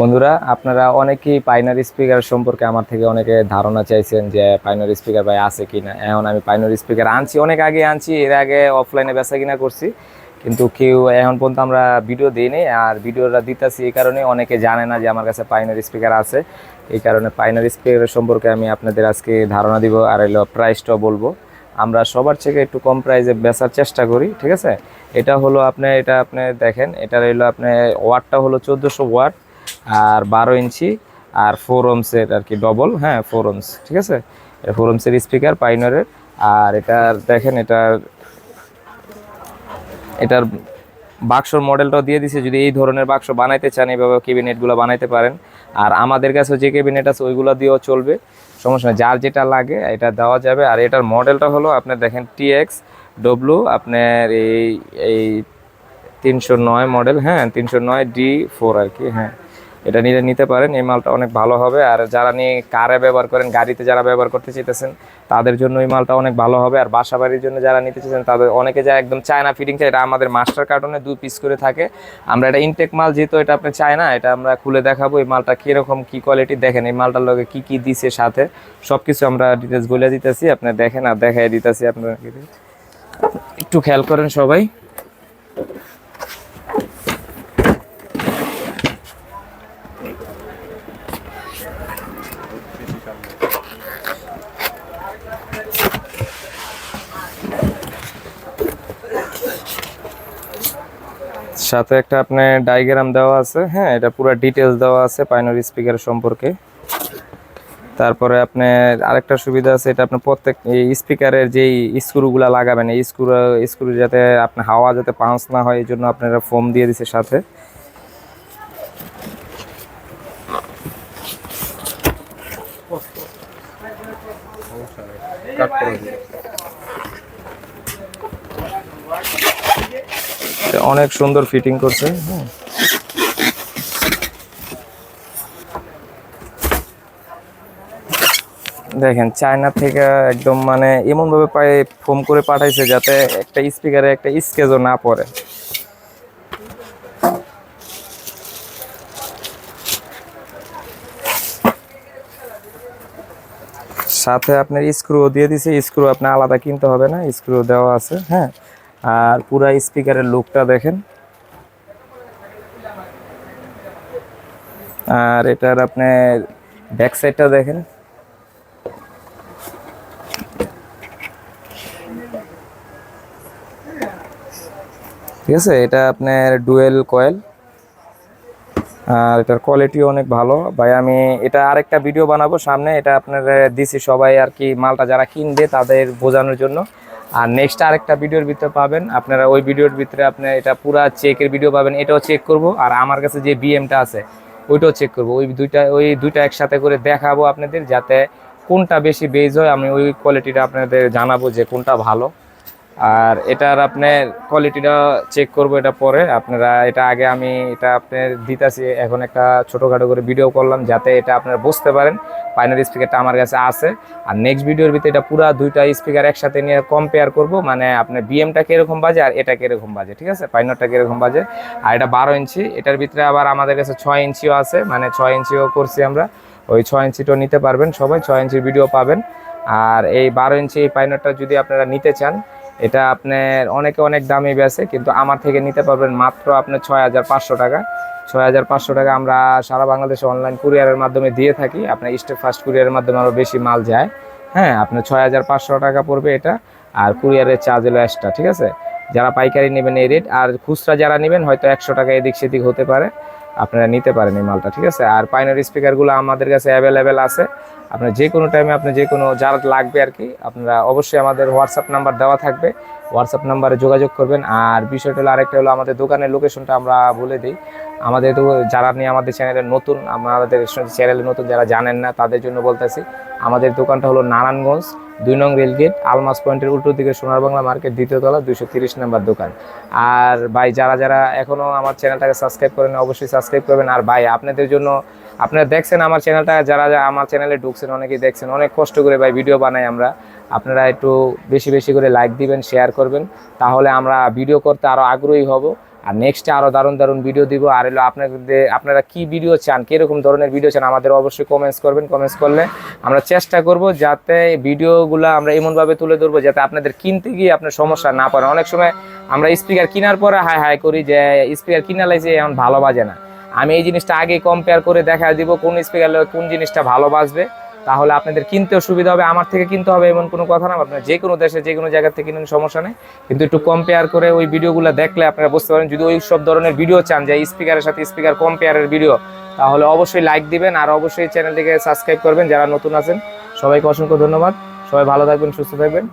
বন্ধুরা, আপনারা অনেকেই পাইনারি স্পিকার সম্পর্কে আমার থেকে অনেকে ধারণা চাইছেন যে পাইনারি স্পিকার ভাই আছে কি না এখন আমি পাইনারি স্পিকার আনছি, অনেক আগে আনছি, এর আগে অফলাইনে বেচা কিনা করছি। কিন্তু কেউ এখন পর্যন্ত আমরা ভিডিও দিইনি, আর ভিডিওটা দিতেছি এই কারণে অনেকে জানে না যে আমার কাছে পাইনারি স্পিকার আছে। এই কারণে পাইনারি স্পিকার সম্পর্কে আমি আপনাদের আজকে ধারণা দিব, আর এলো প্রাইসটাও বলব। আমরা সবার থেকে একটু কম প্রাইসে বেচার চেষ্টা করি, ঠিক আছে? এটা হলো আপনি, এটা আপনি দেখেন এটা রইল আপনার ওয়াটটা হলো চোদ্দোশো ওয়াট আর বারো ইঞ্চি আর ফোর ওমসের আর কি ডবল হ্যাঁ ফোর ওমস ঠিক আছে? এটা ফোর ওমসের স্পিকার পাইনরের আর এটার, দেখেন, এটার এটার বাক্সর মডেলটাও দিয়ে দিছে। যদি এই ধরনের বাক্স বানাইতে চান এইভাবে ক্যাবিনেটগুলো বানাইতে পারেন। আর আমাদের কাছে যে ক্যাবিনেট আছে, ওইগুলো দিয়েও চলবে। সমস্যা নেই, যার যেটা লাগে, এটা দেওয়া যাবে। আর এটার মডেলটা হলো আপনার, দেখেন টিএক্স ডব্লু আপনার এই এই তিনশো নয় মডেল হ্যাঁ তিনশো নয় ডি ফোর আর কি হ্যাঁ। এটা নিলে নিতে পারেন, এই মালটা অনেক ভালো হবে। আর যারা নিয়ে কারে ব্যবহার করেন, গাড়িতে যারা ব্যবহার করতে চাইতেছেন, তাদের জন্য এই মালটা অনেক ভালো হবে। আর বাসা বাড়ির জন্য যারা নিতে চাইছেন, তাদের অনেকে যা একদম চায়না ফিটিং চাই এটা আমাদের মাস্টার কার্টনে দুই পিস করে থাকে। আমরা এটা ইনটেক মাল, যেহেতু এটা আপনি চায় না এটা আমরা খুলে দেখাবো এই মালটা কীরকম, কী কোয়ালিটি দেখেন এই মালটার লগে কী কী দিছে সাথে। সব কিছু আমরা ডিটেলস বলে দিতেছি আপনি দেখেন আর দেখাই দিতেছি আপনার একটু খেয়াল করেন সবাই। সাথে একটা আপনার ডায়গ্রাম দেওয়া আছে হ্যাঁ এটা পুরো ডিটেলস দেওয়া আছে পাইনারি স্পিকার সম্পর্কে। তারপরে আপনার আরেকটা সুবিধা আছে, এটা আপনার প্রত্যেক স্পিকারের যেই স্ক্রুগুলা লাগাবেন, এই স্ক্রু স্ক্রু যাতে আপনার হাওয়া, যাতে পাউন্স না হয়, এই জন্য আপনারা ফোম দিয়ে দিছে সাথে। এটা অনেক সুন্দর ফিটিং করছে। দেখেন, চায়না থেকে একদম মানে এমনভাবে পায়ে ফোম করে পাঠাইছে যাতে একটা স্পিকারে একটা স্কেচও না পড়ে। সাথে আপনার স্ক্রু দিয়ে দিছে স্ক্রু আপনার আলাদা কিনতে হবে না স্ক্রু দেওয়া আছে হ্যাঁ। আর পুরা স্পিকারের লুকটা দেখেন। আর এটার আপনার ব্যাক সাইডটা দেখেন। ঠিক আছে, এটা আপনার ডুয়েল কয়েল। আর এটার কোয়ালিটি অনেক ভালো। ভাই, আমি এটা আরেকটা ভিডিও বানাবো সামনে। এটা আপনার দিছি সবাই আর কি, মালটা যারা কিনবে তাদের বোঝানোর জন্য। আর নেক্সট আরেকটা ভিডিওর ভিতরে পাবেন। আপনারা ওই ভিডিওর ভিতরে আপনার এটা পুরা চেকের ভিডিও পাবেন, এটাও চেক করব। আর আমার কাছে যে বিএমটা আছে, ওইটাও চেক করব। ওই দুইটা ওই দুইটা একসাথে করে দেখাবো আপনাদের, যাতে কোনটা বেশি বেজ হয়, আমি ওই কোয়ালিটিটা আপনাদের জানাব যে কোনটা ভালো। আর এটার আপনার কোয়ালিটিটা চেক করব এটা পরে। আপনারা এটা আগে আমি এটা আপনার দিতেছি, এখন একটা ছোটোখাটো করে ভিডিও করলাম যাতে এটা আপনারা বুঝতে পারেন। পাইনারি স্পিকারটা আমার কাছে আছে। আর নেক্সট ভিডিওর ভিতরে এটা পুরো দুইটা স্পিকার একসাথে নিয়ে কম্পেয়ার করব মানে আপনার বিএমটা কীরকম বাজে আর এটা কীরকম বাজে, ঠিক আছে? পাইনারটা কীরকম বাজে। আর এটা বারো ইঞ্চি, এটার ভিতরে আবার আমাদের কাছে ছয় ইঞ্চিও আছে মানে ছয় ইঞ্চিও করছি আমরা। ওই ছয় ইঞ্চিটাও নিতে পারবেন সবাই, ছয় ইঞ্চির ভিডিও পাবেন। আর এই বারো ইঞ্চি এই পাইনারটা যদি আপনারা নিতে চান এটা আপনার অনেকে অনেক দামে বেছে কিন্তু আমার থেকে নিতে পারবেন মাত্র আপনার ছয় হাজার পাঁচশো টাকা। ছয় হাজার পাঁচশো টাকা আমরা সারা বাংলাদেশে অনলাইন কুরিয়ারের মাধ্যমে দিয়ে থাকি। আপনার স্টেপ ফার্স্ট কুরিয়ারের মাধ্যমে আরও বেশি মাল যায়। হ্যাঁ আপনার ছয় হাজার পাঁচশো টাকা পড়বে এটা, আর কুরিয়ারের চার্জ হলো এক্সট্রা ঠিক আছে? যারা পাইকারি নেবেন এই রেট আর খুচরা যারা নেবেন হয়তো একশো টাকা এদিক সেদিক হতে পারে। আপনারা নিতে পারেন এই মালটা, ঠিক আছে? আর পাইনারি স্পিকারগুলো আমাদের কাছে অ্যাভেলেবেল আছে। আপনার যে কোনো টাইমে আপনি যে কোনো, যার লাগবে আর কি, আপনারা অবশ্যই আমাদের হোয়াটসঅ্যাপ নাম্বার দেওয়া থাকবে। হোয়াটসঅ্যাপ নাম্বারে যোগাযোগ করবেন। আর বিষয়টা হলো আরেকটা হলো আমাদের দোকানের লোকেশনটা আমরা বলে দিই। আমাদের তো যারা নিয়ে আমাদের চ্যানেলে নতুন, আমাদের চ্যানেলে নতুন যারা জানেন না, তাদের জন্য বলতেছি, আমাদের দোকানটা হলো নারায়ণগঞ্জ, দুই নং রেলগেট আলমাস পয়েন্টের উল্টো দিকে সোনার বাংলা মার্কেট দ্বিতীয়তলা দুইশো তিরিশ নাম্বার দোকান। আর ভাই, যারা যারা এখনও আমার চ্যানেলটাকে সাবস্ক্রাইব করেন অবশ্যই সাবস্ক্রাইব করবেন। আর ভাই, আপনাদের জন্য, আপনারা দেখছেন আমার চ্যানেলটা যারা আমার চ্যানেলে ঢুকছেন, অনেকেই দেখছেন। অনেক কষ্ট করে ভাই ভিডিও বানাই আমরা। আপনারা একটু বেশি বেশি করে লাইক দিবেন শেয়ার করবেন। তাহলে আমরা ভিডিও করতে আরও আগ্রহী হব। আর নেক্সটে আরও দারুণ দারুণ ভিডিও দিব। আর হলো আপনাদের, আপনারা কি ভিডিও চান, কীরকম ধরনের ভিডিও চান, আমাদের অবশ্যই কমেন্টস করবেন। কমেন্টস করলে আমরা চেষ্টা করব যাতে ভিডিওগুলো আমরা এমনভাবে তুলে ধরবো যাতে আপনাদের কিনতে গিয়ে আপনার সমস্যা না পড়ে। অনেক সময় আমরা স্পিকার কেনার পরে হাই হাই করি যে স্পিকার কিনা লাগছে এখন ভালো বাজে না। আমি এই জিনিসটা আগে কম্পেয়ার করে দেখা দিব কোন স্পিকার কোন জিনিসটা ভালো বাজবে। তাহলে আপনাদের কিনতেও সুবিধা হবে, আমার থেকে কিনতে হবে এমন কোনো কথা না। আপনার যে কোনো দেশে, যে কোনো জায়গা থেকে কিনুন, সমস্যা নেই। কিন্তু একটু কম্পেয়ার করে ওই ভিডিওগুলো দেখলে আপনারা বুঝতে পারেন যদি ওই সব ধরনের ভিডিও চান যে স্পিকারের সাথে স্পিকার কম্পেয়ারের ভিডিও তাহলে অবশ্যই লাইক দিবেন আর অবশ্যই চ্যানেলটিকে সাবস্ক্রাইব করবেন যারা নতুন আছেন। সবাইকে অসংখ্য ধন্যবাদ। সবাই ভালো থাকবেন, সুস্থ থাকবেন।